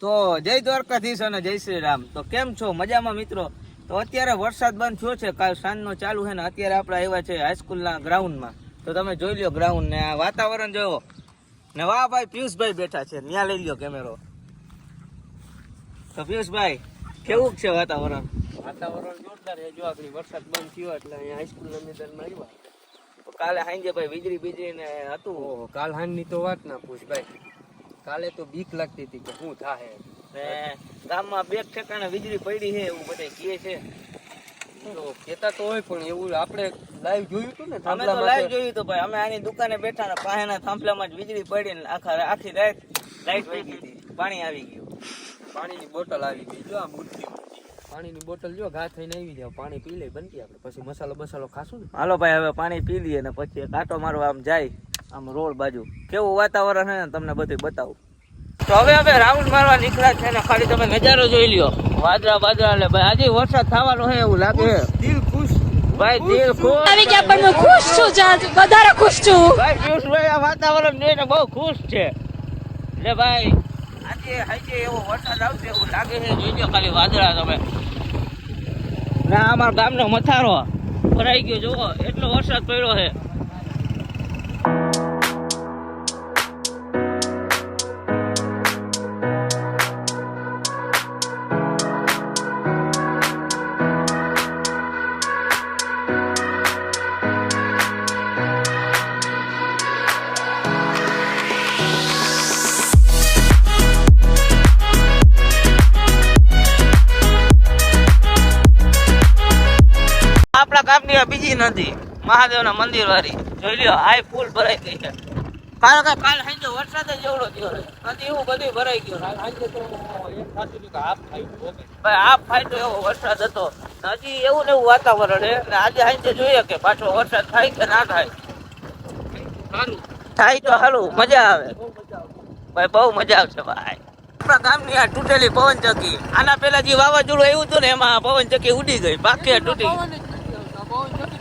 તો જય દ્વારકાધીશ અને જય શ્રી રામ. તો કેમ છો? મજામાં મિત્રો? તો અત્યારે વરસાદ બંધ થયો છે. કાલ સાંજનો ચાલુ છે ને અત્યારે આપણે આવ્યા છે હાઈસ્કૂલના ગ્રાઉન્ડમાં. તો તમે જોઈ લો ગ્રાઉન્ડ ને આ વાતાવરણ જોયો ને વાહ ભાઈ પિયુષભાઈ બેઠા છે. ત્યાં લઈ લ્યો કેમેરો. તો પિયુષભાઈ કેવું છે વાતાવરણ? વાતાવરણ જોરદાર છે. જો આગળ વરસાદ બંધ થયો એટલે અહીંયા હાઈસ્કૂલના મેદાનમાં આવ્યા. કાલે સાંજે ભાઈ વીજળી બીજળી ને હતું કાલ હાનની તો વાત ના પૂછ ભાઈ. કાલે તો બીક લાગતી હતી કે શું થાહે ને ગામમાં બે ઠેકાણે વીજળી પડી છે એવું બધા કહે છે. તો કેતા તો હોય પણ એવું આપણે લાઈવ જોયું હતું ને અમે તો લાઈવ જોયું હતું ભાઈ. અમે આની દુકાને બેઠા ને પાસેના થાંભલામાં જ વીજળી પડી ને આખા આખી રાત લાઈટ વહી ગઈ પાણી આવી ગયું. પાણીની બોટલ આવી ગઈ. જો આ મૂર્તિ. પાણીની બોટલ જો ઘા થઈને આવી જાવ પાણી પી લે બનતી આપણે. પછી મસાલો બસાલો ખાશું ને. હાલો ભાઈ હવે પાણી પી લઈએ ને પછી કાંટો મારવા આમ જાય. આમ રોડ બાજુ. કેવું વાતાવરણ છે ને તમને બધું બતાવું. તો હવે હવે રાઉન્ડ મારવા નીકળ્યા છે ને ખાલી તમે નજારો જોઈ લ્યો. વાદળા વાદળા એટલે ભાઈ આજે વરસાદ થવાનો છે એવું લાગે દિલ ખુશ. ભાઈ દિલ ખુશ. આવી ગયા પણ હું ખુશ છું જાજ વધારે ખુશ છું. ભાઈ પિયુષભાઈ આ વાતાવરણ જોઈને બહુ ખુશ છે. એટલે ભાઈ આજે આજે એવો વરસાદ આવશે એવું લાગે છે. જોઈ લ્યો ખાલી વાદળા તમે. ના અમારા ગામનો મથારો ભરાઈ ગયો જુઓ એટલો વરસાદ પડ્યો છે. આપણા ગામની બીજી નદી, મહાદેવના મંદિર વાળી. જોઈ લ્યો હાઈ ફૂલ ભરાઈ ગઈ છે. કારણ સાંજે વરસાદ જ એવડો થયો છે. એવું બધું ભરાઈ ગયું સાંજે તો. ભાઈ ફાયદો એવો વરસાદ હતો. હજી એવું ને એવું વાતાવરણ છે. આજે સાંજે જોઈએ કે પાછો વરસાદ થાય કે ના થાય. થાય તો સારું મજા આવે. ભાઈ, બહુ મજા આવશે, ભાઈ. આપણા ગામની આ તૂટેલી પવન ચકી આના પેલા જે વાવાઝોડું આવ્યું હતું ને, એમાં પવન ચકી ઉડી ગઈ. બાકી તૂટી ગઈ. પવન જ નથી આવતો. પવન જતી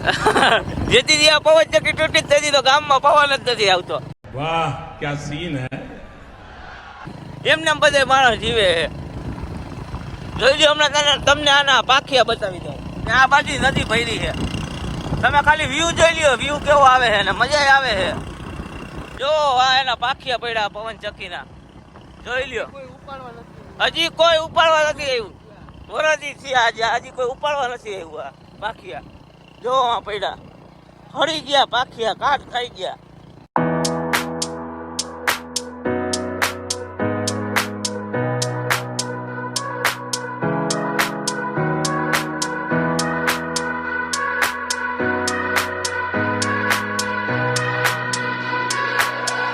જેથી થી આ પવન ચક્કી તૂટી જ નથી તો ગામમાં પવન જ નથી આવતો. વાહ ક્યાં સીન હે? એમને બધે માણસ જીવે જોઈ જોઈજો હમણાં તને તમને આના પાખિયા બતાવી દઉં. આ બાજી નદી ભરી છે. તમે ખાલી વ્યૂ જોઈ લ્યો વ્યૂ કેવો આવે છે ને મજા આવે છે. જો આ એના પાખિયા પડ્યા પવન ચક્કીના. જોઈ લ્યો. હજી કોઈ ઉપાડવા નથી આવ્યું. વરદી છે આજે હજી કોઈ ઉપાડવા નથી આવ્યું આ પાખિયા. જો પડ્યા. હળી ગયા, પાખિયા કાટ ખાઈ ગયા.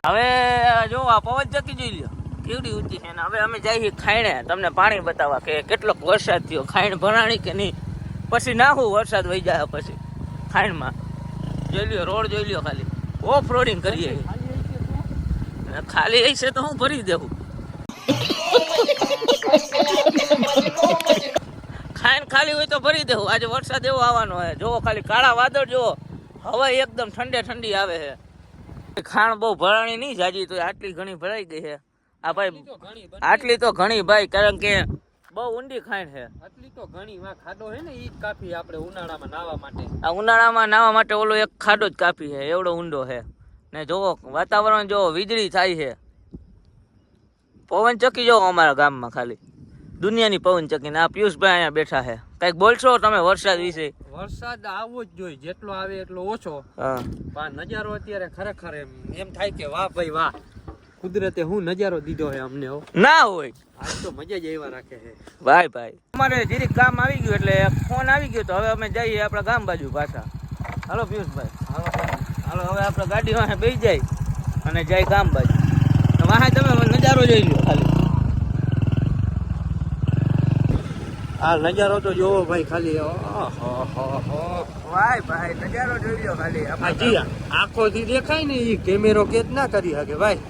હવે જો આ પવન ચક્કી જોઈ લ્યો. કેવડી ઊંચી હવે અમે જઈએ ખાઈણે તમને પાણી બતાવવા કે કેટલોક વરસાદ થયો. ખાઈણ ભરાણી કે નહીં? પછી નાખું વરસાદ વહી જાય પછી ખાઈણમાં જોઈ લ્યો રોડ જોઈ લ્યો ખાલી. ઓફ રોડિંગ કરીએ. ખાલી એ છે તો હું ભરી દેવું. ખાઈન ખાલી હોય તો ભરી દેવું. આજે વરસાદ એવો આવવાનો છે. જોવો ખાલી કાળા વાદળ જોવો હવા એકદમ ઠંડે ઠંડી આવે છે. ખાણ બહુ ભરાણી નહીં જાજી તો આટલી ઘણી ભરાઈ ગઈ છે. આ ભાઈ. આટલી તો ઘણી ભાઈ કારણ કે બહુ ઊંડી ખાણ છે. આટલી તો ઘણી માં ખાડો હે ને ઈ કાફી આપણે ઉનાળામાં નાવા માટે. આ ઉનાળામાં નાવા માટે ઓલો એક ખાડો જ કાફી છે એવડો ઊંડો છે. ને જોવો વાતાવરણ જોવો વીજળી થાય છે. પવન ચક્કી જોવો અમારા ગામમાં ખાલી. દુનિયાની પવન ચક્કી ને આ પિયુષભાઈ અહીંયા બેઠા છે. કંઈક બોલશો તમે વરસાદ વિશે? વરસાદ આવવો જ જોઈએ જેટલો આવે એટલો ઓછો. હા. પણ નજારો અત્યારે ખરેખર એમ એમ થાય કે વાહ ભાઈ વાહ. કુદરતે હું નજારો દીધો હે અમને હો. ના હોય. આજ તો મજા જ એવા રાખે છે ભાઈ ભાઈ. અમારે જીરીક કામ આવી ગયું એટલે ફોન આવી ગયો તો હવે અમે જઈએ આપણા ગામ બાજુ પાછા. હાલો પિયુષભાઈ. હાલો હાલો. હવે આપણે ગાડી વાહે બેસી જાય અને જાય ગામ બાજુ. વાહે તમે નજારો જોઈ લો ખાલી. આ નજારો તો જોવો ભાઈ ખાલી. ભાઈ ભાઈ નજારો જોઈ લો ખાલી. આખો થી દેખાય ને એ કેમેરો કેદ ના કરી શકે ભાઈ.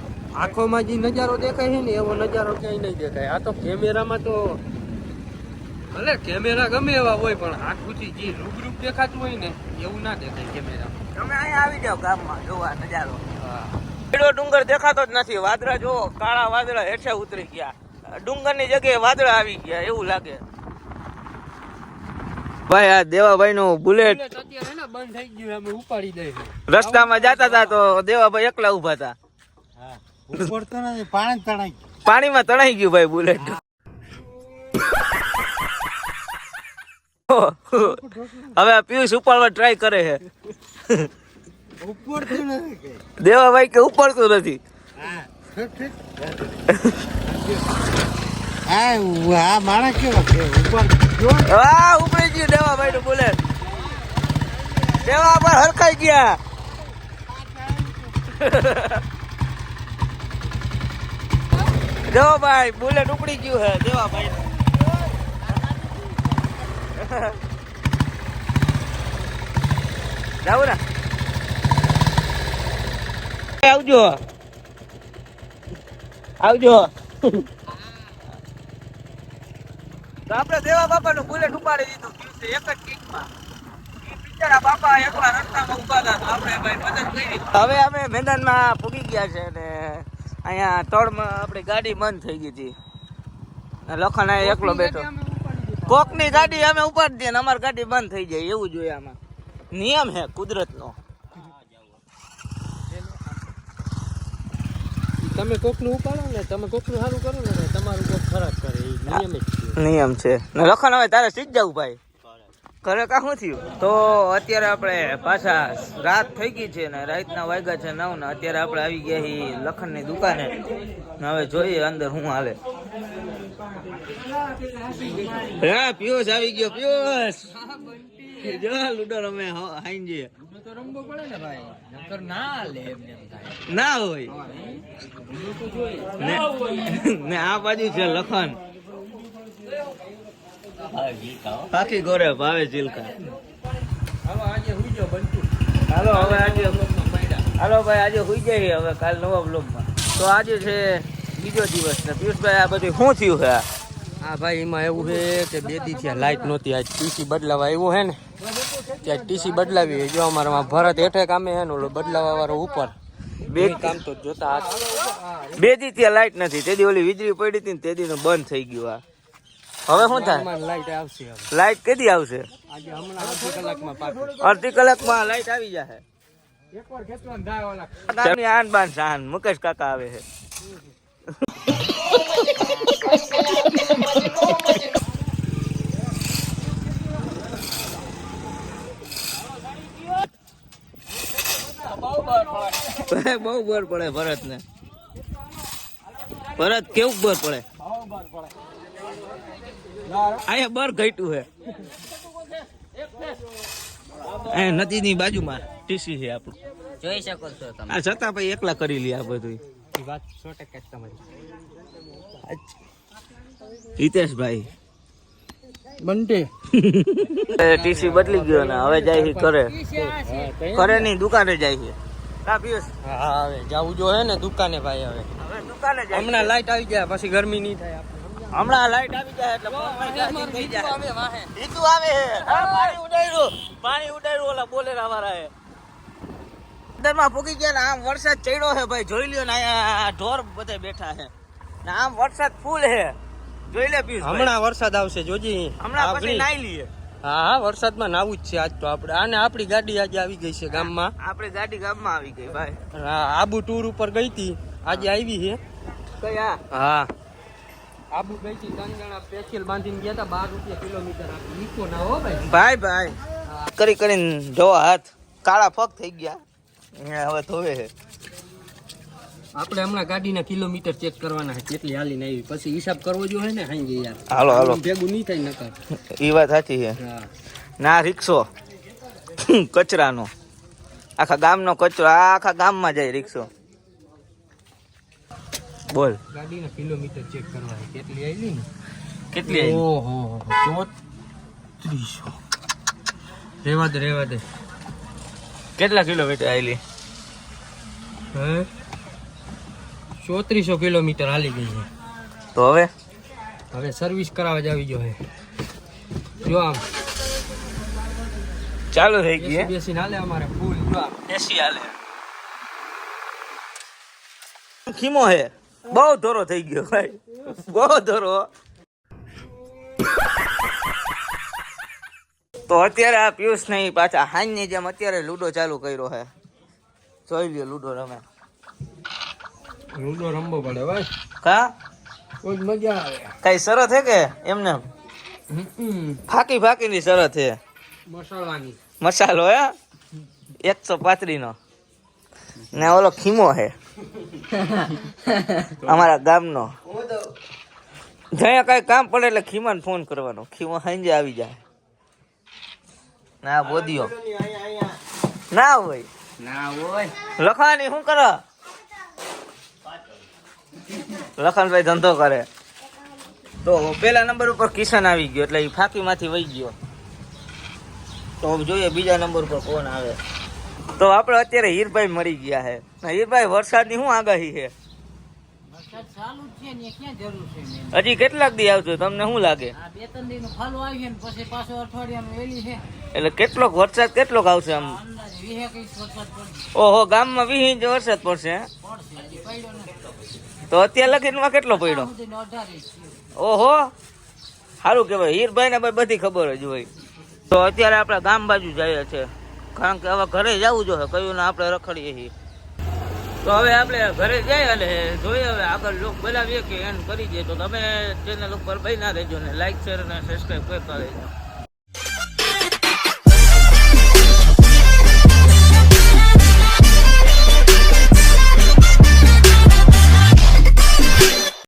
આંખોમાં જે નજારો દેખાય છે ને એવો નજારો ક્યાંય નહીં દેખાય. આ તો કેમેરામાં તો ભલે કેમેરા ગમે એવા હોય પણ આંખોથી જે રૂબરૂપ દેખાતું હોય ને એવું ના દેખાય કેમેરા તમે અહીંયા આવી જાઓ ગામમાં જોવા નજારો. પીળો ડુંગર દેખાતો જ નથી. વાદળા જો કાળા વાદળા હેઠે ઉતરી ગયા. ડુંગરની જગ્યાએ વાદળા આવી ગયા એવું લાગે. ભાઈ આ દેવાભાઈ નું બુલેટ રસ્તામાં જતા હતા તો દેવાભાઈ એકલા ઊભા હતા ઉપડતો નથી પાણી તણાઈ પાણીમાં તણાઈ ગયું ભાઈ બુલેટ હવે પિયુષ ઉપાડવા ટ્રાય કરે છે. દેવાભાઈ કે. ઉપાડતું નથી. ઉપડી ગયું દેવાભાઈ નું બુલેટ દેવા પર હરકાઈ ગયા. દેવાભાઈ બુલેટ ઉપડી ગયું હે. દેવાભાઈ જાવું ને. આવજો. આવજો. આપણે દેવા બાપા નું બુલેટ ઉપાડી દીધું. દિવસે એક જ કિકમાં ભાઈ હવે અમે મેદાનમાં પૂગી ગયા છે ને અહીંયા તળમાં આપણી ગાડી બંધ થઈ ગઈ હતી. ને લખન અહીંયા એકલો બેઠો. કોકની ગાડી અમે ઉપાડી દઈએ ને અમારી ગાડી બંધ થઈ જાય એવું જોઈએ આમાં. નિયમ હે કુદરતનો. તમે કોકનું ઉપાડો ને તમે કોકનું સારું કરો ને તમારું કોક ખરાબ કરે એ નિયમ છે. નિયમ છે. ને લખન હવે તારે સીધ જવું ભાઈ ઘરે કા શું થયું? તો અત્યારે આપણે પાછા રાત થઈ ગઈ છે ને રાતના વાગ્યા છે નવ ને અત્યારે આપણે આવી ગયા છીએ લખનની દુકાને. હવે જોઈએ અંદર શું હાલે. હા પિયુષ આવી ગયો પિયુષ! જો લુડો રમે હાઈન જઈએ તો રમવો પડે ને ભાઈ. નકર ના લે હોય. ને આ બાજુ છે લખન. આખી ગોરે ભાવે બંટુ. હાલો હવે આજે હાલો ભાઈ આજે હોઈ જાય હવે કાલ નવા બ્લોગમાં તો આજે છે બીજો દિવસ ને પિયુષભાઈ આ બધું શું થયું છે આ? હા ભાઈ એમાં એવું છે કે બે દી થયા લાઈટ નહોતી. આજ ટીસી બદલાવા આવ્યો હે ને ત્યાં ટીસી બદલાવી જો અમારામાં ભરત હેઠે કામે હે ને ઓલો બદલાવા વાળો ઉપર. બે કામ તો જોતા બે દી ત્યાં લાઇટ નથી. તે દી ઓલી વીજળી પડી હતી ને તે દી બંધ થઈ ગયું આ. હવે શું થાય? લાઈટ આવશે લાઈટ કેદી આવશે? અડધી કલાકમાં લાઈટ આવી જશે ગામની આન બાન શાન મુકેશ કાકા આવે છે. બહુ બર પડે ભરત ને ભરત કેવું બર પડે? અહીંયા બર ઘટ્યું છે અહીંયા નદીની બાજુમાં ટીસી છે આપણું. જોઈ શકો છો તમે. આ છતાં ભાઈ એકલા કરી લે આ બધું વાત સો ટકા જ તમારી. હિતેશભાઈ. બંટે. ટીસી બદલી ગયો ને હવે જાય છે કરે કરે ની દુકાને જાય છે. હા હવે જવું જો હે ને દુકાને ભાઈ હવે. હવે દુકાને હમણાં લાઈટ આવી ગયા પછી ગરમી નહીં થાય હમણાં લાઈટ આવી જાય એટલે ચાર્જિંગ થઈ જાય. ઈતુ આવે છે હા પાણી ઉડાડ્યું. પાણી ઉડાડ્યું ઓલા બોલેરા વાળા એ અંદરમાં પૂગી ગયા ને આમ વરસાદ ચડ્યો છે ભાઈ જોઈ લ્યો ને આ ઢોર બધે બેઠા છે ને આમ વરસાદ ફૂલ છે જોઈ લે પીસ હમણાં વરસાદ આવશે જોજી. હમણાં પછી નાઈ લઈએ. હા હા વરસાદમાં નાવું જ છે આજ તો આપણે. આને આપણી ગાડી આજે આવી ગઈ છે ગામમાં. આપણી ગાડી ગામમાં આવી ગઈ ભાઈ. હા, આબુ ટૂર ઉપર ગઈ હતી આજે આવી છે કયા? હા. આબુ ગઈ હતી ત્રણ જણા બાંધીને ગયા હતા બાર રૂપિયા કિલોમીટર આપણે ઈકો ના હો ભાઈ. ભાઈ ભાઈ. કરી કરીને જોવા હાથ. કાળા ફક થઈ ગયા. હવે ધોવે છે. આપણે હમણાં ગાડીના કિલોમીટર ચેક કરવાના છે કેટલી હાલીને આવી. પછી હિસાબ કરવો જોઈએ ને હાઈ યાર. હાલો હાલો. ભેગું નહીં થાય નકર. એ વાત સાચી છે. ના રિક્ષો. કચરાનો. આખા ગામનો કચરો. આખા ગામમાં જાય રિક્ષો. બોલ. ગાડીના કિલોમીટર ચેક કરવા છે. કેટલી આવી ને? કેટલી આવી? ઓહો ચોત્રીસો. રેવા દે રેવા દે. કેટલા કિલોમીટર આવેલી હે? ચોત્રીસો કિલોમીટર હાલી ગઈ છે. તો હવે? હવે સર્વિસ કરાવવા જ આવી ગયો છે. જો આમ. ચાલુ થઈ ગઈ બેસી બેસીને હાલે અમારે ફૂલ જો આમ. એસી હાલે. ખીમો હે? બહુ ધોરો થઈ ગયો ભાઈ. બહુ ધોરો તો અત્યારે આ પિયુષ નહીં પાછા હાંજની જેમ અત્યારે લૂડો ચાલુ કર્યો હે. જોઈ લ્યો લૂડો રમે. લૂડો રમવો પડે ભાઈ. કા? કોઈ મજા આવે. કઈ શરત હે કે એમને? ફાકી ફાકી ની શરત હે. મસાલાની. મસાલો હે? એકસો પાંત્રી નો ને ઓલો ખીમો હે. અમારા ગામનો. જ્યાં કઈ કામ પડે એટલે ખીમાને ફોન કરવાનો. ખીમા હાંજે આવી જાય. ના બોદિયો. ના હોય. ના હોય. લખાણી શું કરો? લખનભાઈ ધંધો કરે. તો પેલા નંબર ઉપર કિશન આવી ગયો એટલે એ ફાંકીમાંથી વહી ગયો. તો જોઈએ બીજા નંબર ઉપર કોણ આવે. તો આપણે અત્યારે હીરભાઈ મળી ગયા છે. હીરભાઈ વરસાદની શું આગાહી છે? હજી કેટલાક દી આવજો તમને શું લાગે? એટલે કેટલોક વરસાદ કેટલોક આવશે આમ? ઓહો ગામમાં વીસ ઇંચ વરસાદ પડશે તો અત્યારે લગીનમાં કેટલો પડ્યો. ઓહો સારું કહેવાય. હીરભાઈ ને બધી ખબર જ હોય. તો અત્યારે આપણા ગામ બાજુ જઈએ છે. કારણ કે હવે ઘરે જવું જોઈએ. કયું ને આપણે રખડીએ છીએ. તો હવે આપણે ઘરે જઈએ અને જોઈએ હવે આગળ લોક બનાવીએ કે એન્ડ કરી દઈએ. તો તમે ચેનલ ઉપર બન્યા રહેજો ને લાઈક શેર અને સબસ્ક્રાઈબ કરતા રહેજો.